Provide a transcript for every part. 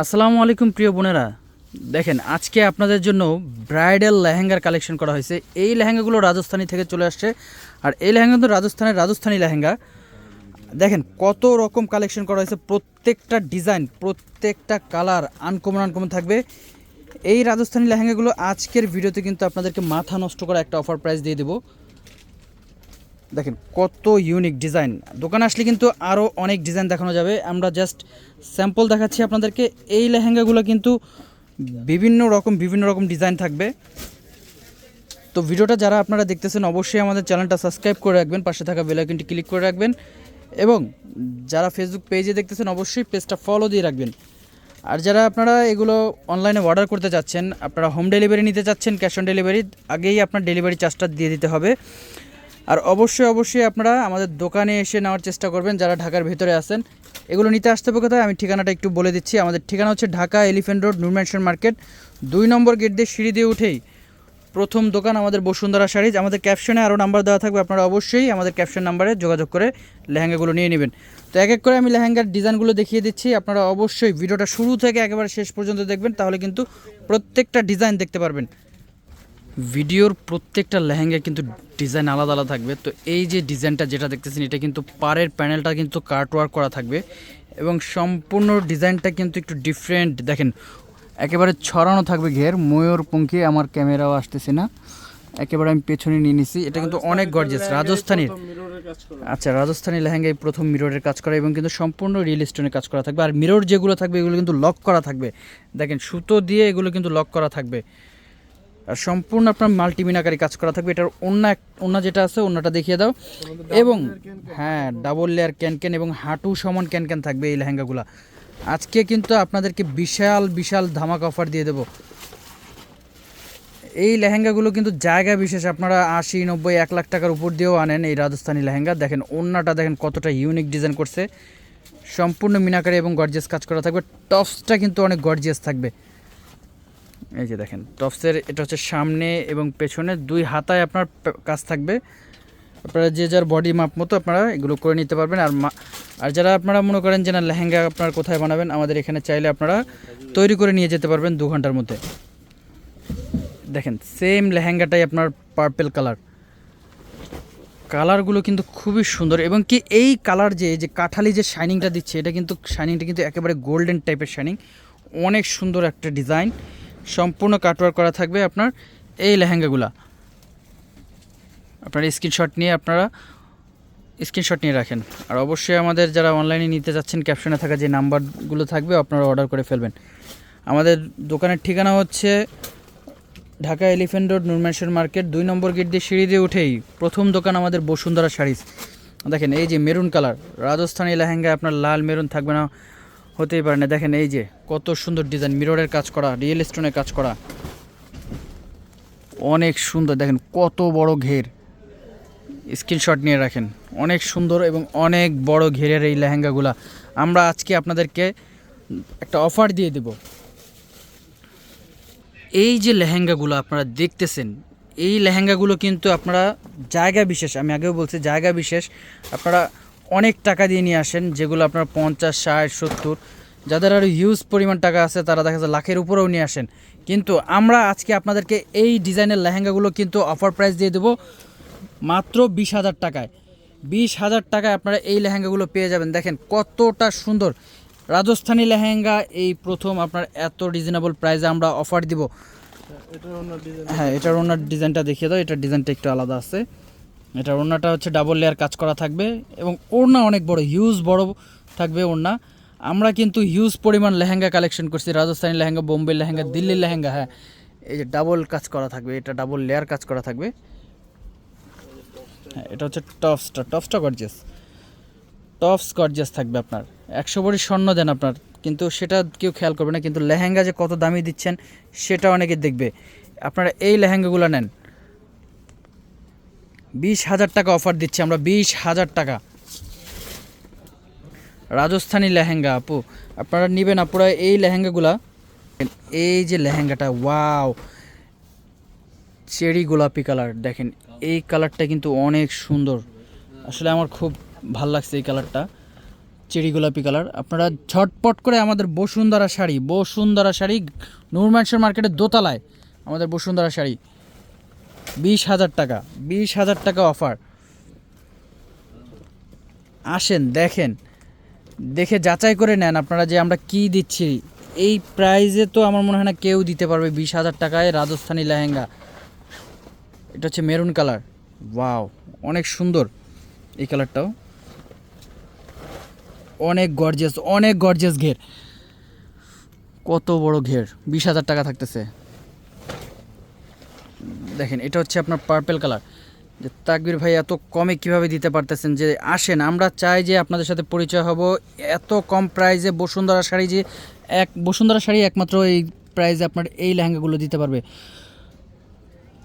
আসসালামু আলাইকুম প্রিয় বোনেরা। দেখেন, আজকে আপনাদের জন্য ব্রাইডাল লেহেঙ্গার কালেকশন করা হয়েছে। এই লেহেঙ্গাগুলো রাজস্থানী থেকে চলে আসছে। আর এই লেহেঙ্গা কিন্তু রাজস্থানের রাজস্থানী লেহেঙ্গা। দেখেন, কত রকম কালেকশন করা হয়েছে। প্রত্যেকটা ডিজাইন, প্রত্যেকটা কালার আনকমন আনকমন থাকবে। এই রাজস্থানী লেহেঙ্গাগুলো আজকের ভিডিওতে কিন্তু আপনাদেরকে মাথা নষ্ট করা একটা অফার প্রাইস দিয়ে দেবো। দেখেন, কত ইউনিক ডিজাইন দোকানে আসলে কিন্তু আরও অনেক ডিজাইন দেখানো যাবে। আমরা জাস্ট স্যাম্পল দেখাচ্ছি আপনাদেরকে। এই লেহেঙ্গাগুলো কিন্তু বিভিন্ন রকম বিভিন্ন রকম ডিজাইন থাকবে। তো ভিডিওটা যারা আপনারা দেখতেছেন, অবশ্যই আমাদের চ্যানেলটা সাবস্ক্রাইব করে রাখবেন, পাশে থাকা বেল আইকনটি ক্লিক করে রাখবেন। এবং যারা ফেসবুক পেজে দেখতেছেন, অবশ্যই পেজটা ফলো দিয়ে রাখবেন। আর যারা আপনারা এগুলো অনলাইনে অর্ডার করতে চাচ্ছেন, আপনারা হোম ডেলিভারি নিতে চাচ্ছেন ক্যাশ অন ডেলিভারি আগেই আপনার ডেলিভারি চার্জটা দিয়ে দিতে হবে। আর অবশ্যই অবশ্যই আপনারা আমাদের দোকানে এসে নেওয়ার চেষ্টা করবেন, যারা ঢাকার ভেতরে আছেন। এগুলো নিতে আসতে হবে কোথায়? আমি ঠিকানাটা একটু বলে দিচ্ছি। আমাদের ঠিকানা হচ্ছে Dhaka elephant road Noor mansion market. দুই নম্বর গেট দিয়ে সিঁড়ি দিয়ে উঠেই প্রথম দোকান আমাদের বসুন্ধরা শাড়িজ। আমাদের ক্যাপশনে আরও নাম্বার দেওয়া থাকবে, আপনারা অবশ্যই আমাদের ক্যাপশন নাম্বারে যোগাযোগ করে লেহেঙ্গাগুলো নিয়ে নেবেন। তো এক এক করে আমি লেহেঙ্গার ডিজাইনগুলো দেখিয়ে দিচ্ছি। আপনারা অবশ্যই ভিডিওটা শুরু থেকে একেবারে শেষ পর্যন্ত দেখবেন, তাহলে কিন্তু প্রত্যেকটা ডিজাইন দেখতে পারবেন। ভিডিওর প্রত্যেকটা লেহেঙ্গা কিন্তু ডিজাইন আলাদা আলাদা থাকবে। তো এই যে ডিজাইনটা যেটা দেখতেছেন এটা কিন্তু পাড়ের প্যানেলটা কিন্তু কার্ট ওয়ার্ক করা থাকবে এবং সম্পূর্ণ ডিজাইনটা কিন্তু একটু ডিফারেন্ট দেখেন একেবারে ছড়ানো থাকবে ঘের ময়ূর পঙ্খী আমার ক্যামেরাও আসতেছে না। একেবারে আমি পেছনে নিয়ে নিছি। এটা কিন্তু অনেক গর্জিয়াস রাজস্থানীর আচ্ছা রাজস্থানী লেহেঙ্গায় প্রথম মিররের কাজ করা এবং কিন্তু সম্পূর্ণ রিয়েল স্টোনের কাজ করা থাকবে। আর মিরর যেগুলো থাকবে এগুলো কিন্তু লক করা থাকবে। দেখেন সুতো দিয়ে এগুলো কিন্তু লক করা থাকবে। সম্পূর্ণ আপনার মাল্টিমিনাকারি কাজ করা থাকবে। এটার অন্য অন্য যেটা আছে অন্যটা দেখিয়ে দাও। এবং হ্যাঁ ডাবল লেয়ার ক্যান ক্যান এবং হাঁটু সমান ক্যান ক্যান থাকবে এই লেহেঙ্গাগুলো। আজকে কিন্তু আপনাদেরকে বিশাল বিশাল ধামাক অফার দিয়ে দেবো। এই লেহেঙ্গাগুলো কিন্তু জায়গা বিশেষ, আপনারা আশি, নব্বই, এক লাখ টাকার উপর দিয়েও আনেন এই রাজস্থানী লেহেঙ্গা। দেখেন অন্যটা দেখেন কতটা ইউনিক ডিজাইন করছে। সম্পূর্ণ মিনাকারি এবং গর্জিয়াস কাজ করা থাকবে। টপসটা কিন্তু অনেক গর্জিয়াস থাকবে। এই যে দেখেন, টপসের এটা হচ্ছে সামনে এবং পেছনে দুই হাতায় আপনার কাজ থাকবে। আপনারা যে যার বডি মাপ মতো আপনারা এগুলো করে নিতে পারবেন। আর আর যারা আপনারা মনে করেন যে না, লেহেঙ্গা আপনার কোথায় বানাবেন, আমাদের এখানে চাইলে আপনারা তৈরি করে নিয়ে যেতে পারবেন দু ঘণ্টার মধ্যে। দেখেন সেম লেহেঙ্গাটাই আপনার পার্পেল কালার কালারগুলো কিন্তু খুবই সুন্দর এবং কি এই কালার যে যে কাঠালি যে শাইনিংটা দিচ্ছে, এটা কিন্তু শাইনিংটা কিন্তু একেবারে গোল্ডেন টাইপের শাইনিং অনেক সুন্দর একটা ডিজাইন সম্পূর্ণ কাটওয়ার করা থাকবে আপনার এই লেহেঙ্গাগুলা। আপনার স্ক্রিনশট নিয়ে আপনারা স্ক্রিনশট নিয়ে রাখেন। আর অবশ্যই আমাদের যারা অনলাইনে নিতে যাচ্ছেন ক্যাপশনে থাকা যে নাম্বারগুলো থাকবে, আপনারা অর্ডার করে ফেলবেন। আমাদের দোকানের ঠিকানা হচ্ছে Dhaka elephant road Noor mansion market, দুই নম্বর গেট দিয়ে সিঁড়ি দিয়ে উঠেই প্রথম দোকান আমাদের বসুন্ধরা শাড়িজ দেখেন, এই যে মেরুন কালার, রাজস্থানী লেহেঙ্গা আপনার লাল, মেরুন থাকবে না। হতেই পারে না। দেখেন এই যে, কত সুন্দর ডিজাইন মিররের কাজ করা রিয়েল স্টোনের কাজ করা। অনেক সুন্দর, দেখেন কত বড় ঘের। স্ক্রিনশট নিয়ে রাখেন। অনেক সুন্দর এবং অনেক বড় ঘেরের এই লেহেঙ্গাগুলা। আমরা আজকে আপনাদেরকে একটা অফার দিয়ে দেব। এই যে লেহেঙ্গাগুলো আপনারা দেখতেছেন, এই লেহেঙ্গাগুলো কিন্তু আপনারা জায়গা বিশেষ, আমি আগেও বলছি জায়গা বিশেষ, আপনারা অনেক টাকা দিয়ে নিয়ে আসেন যেগুলো আপনার পঞ্চাশ ষাট সত্তর যাদের আরও হিউজ পরিমাণ টাকা আছে তারা দেখা যায় লাখের উপরেও নিয়ে আসেন। কিন্তু আমরা আজকে আপনাদেরকে এই ডিজাইনের লেহেঙ্গাগুলো কিন্তু অফার প্রাইস দিয়ে দেবো মাত্র বিশ হাজার টাকায়। বিশ হাজার টাকায় আপনারা এই লেহেঙ্গাগুলো পেয়ে যাবেন। দেখেন কতটা সুন্দর। রাজস্থানী লেহেঙ্গা এই প্রথম আপনার এত রিজনেবল প্রাইসে আমরা অফার দিব। হ্যাঁ এটার ওনার ডিজাইনটা দেখিয়ে দাও এটার ডিজাইনটা একটু আলাদা আছে। এটার ওড়নাটা হচ্ছে ডাবল লেয়ার কাজ করা থাকবে এবং ওড়না অনেক বড় হিউজ বড় থাকবে ওড়না। আমরা কিন্তু হিউজ পরিমাণ লেহেঙ্গা কালেকশন করছি, রাজস্থানী লেহেঙ্গা, বোম্বে লেহেঙ্গা, দিল্লির লেহেঙ্গা হ্যাঁ। এই যে ডাবল কাজ করা থাকবে, এটা ডাবল লেয়ার কাজ করা থাকবে। হ্যাঁ এটা হচ্ছে টপসটা টপসটা গর্জিয়াস টপস গর্জিয়াস থাকবে আপনার। একশো বড়ি স্বর্ণ দেন আপনার, কিন্তু সেটা কেউ খেয়াল করবে না, কিন্তু লেহেঙ্গা যে কত দামি দিচ্ছেন, সেটা অনেকে দেখবে। আপনারা এই লেহেঙ্গাগুলো নেন। বিশ হাজার টাকা অফার দিচ্ছি আমরা, বিশ হাজার টাকা। রাজস্থানী লেহেঙ্গা, আপু, আপনারা নেবেন আপুরা এই লেহেঙ্গাগুলা। এই যে লেহেঙ্গাটা, ওয়াও। চেরি গোলাপি কালার, দেখেন, এই কালারটা কিন্তু অনেক সুন্দর। আসলে আমার খুব ভালো লাগছে এই কালারটা, চেরি গোলাপি কালার। আপনারা ঝটপট করে আমাদের বসুন্ধরা শাড়ি বসুন্ধরা শাড়ি নূর ম্যানশন মার্কেটের দোতলায় আমাদের বসুন্ধরা শাড়ি। বিশ হাজার টাকা, বিশ হাজার টাকা অফার। আসেন, দেখেন। দেখে যাচাই করে নেন আপনারা যে আমরা কি দিচ্ছি। এই প্রাইজে তো আমার মনে হয় না কেউ দিতে পারবে বিশ হাজার টাকায় রাজস্থানি লেহেঙ্গা। এটা হচ্ছে মেরুন কালার। ওয়াও, অনেক সুন্দর এই কালারটাও। অনেক গর্জিয়াস অনেক গর্জিয়াস ঘের। কত বড় ঘের, বিশ হাজার টাকা থাকতেছে। দেখেন, এটা হচ্ছে আপনার পার্পেল কালার যে তাকবির ভাই এত কমে কীভাবে দিতে পারতেছেন যে আসেন, আমরা চাই যে আপনাদের সাথে পরিচয় হব। এত কম প্রাইজে বসুন্ধরা শাড়ি যে এক, বসুন্ধরা শাড়ি একমাত্র এই প্রাইজে আপনার এই লেহেঙ্গাগুলো দিতে পারবে।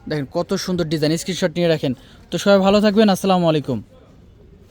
দেখেন, কত সুন্দর ডিজাইন স্ক্রিনশট নিয়ে রাখেন। তো সবাই ভালো থাকবেন, আসসালামু আলাইকুম।